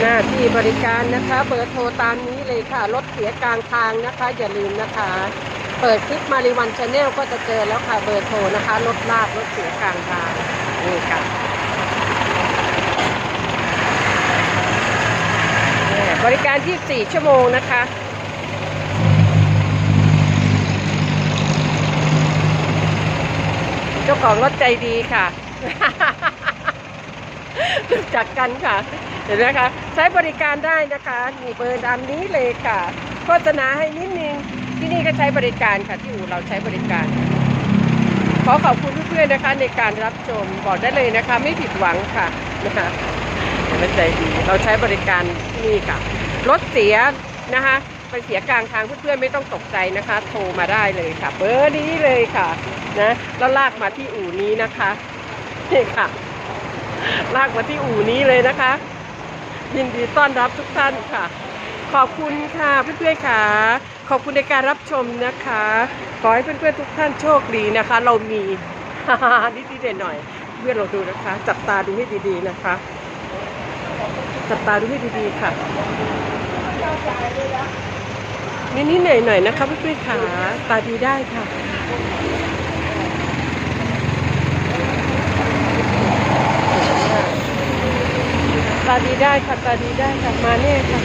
หน้าที่บริการนะคะเบอร์โทรตามนี้เลยค่ะ รถเสียกลางทางนะคะ อย่าลืมนะคะ เปิดคลิปมาริวันชาแนลก็จะเจอแล้วค่ะเบอร์โทรนะคะ รถลากรถเสียกลางทางนี่ค่ะบริการ 24 ชั่วโมงนะคะเจ้าของรถใจดีค่ะ รู้จักกันค่ะ เห็นไหมคะ ใช้บริการได้นะคะนี่เบอร์ดำนี้เลยค่ะ โฆษณาให้นิดนึง ที่นี่ก็ใช้บริการค่ะ ที่อู่เราใช้บริการ ขอขอบคุณเพื่อนๆนะคะ ในการรับชมบอกได้เลยนะคะ ไม่ผิดหวังค่ะนะคะเห็นไหมใจดี เราใช้บริการที่นี่ค่ะ รถเสียนะคะไปเสียกลางทางเพื่อนๆไม่ต้องตกใจนะคะ โทรมาได้เลยค่ะ เบอร์นี้เลยค่ะนะแล้วลากมาที่อู่นี้นะคะนี่ค่ะ ลากมาที่อู่นี้เลยนะคะ ยินดีต้อนรับทุกท่านค่ะ ขอบคุณค่ะเพื่อนๆค่ะ ขอบคุณในการรับชมนะคะ ขอให้เพื่อนๆทุกท่านโชคดีนะคะ เรามีนิดๆหน่อยๆเพื่อนเราดูนะคะ จับตาดูให้ดีๆนะคะ จับตาดูให้ดีๆค่ะนิดๆหน่อยๆนะคะเพื่อนๆค่ะตาดีได้ค่ะ ตาดีได้ค่ะตาดีได้ค่ะมาแน่ค่ะ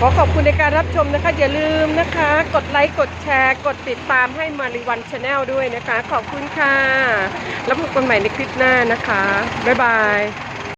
ขอขอบคุณในการรับชมนะคะ อย่าลืมนะคะ กดไลค์ กดแชร์ กดติดตามให้มาริวันชาแนลด้วยนะคะ ขอบคุณค่ะ แล้วพบกันใหม่ในคลิปหน้านะคะ บ๊ายบาย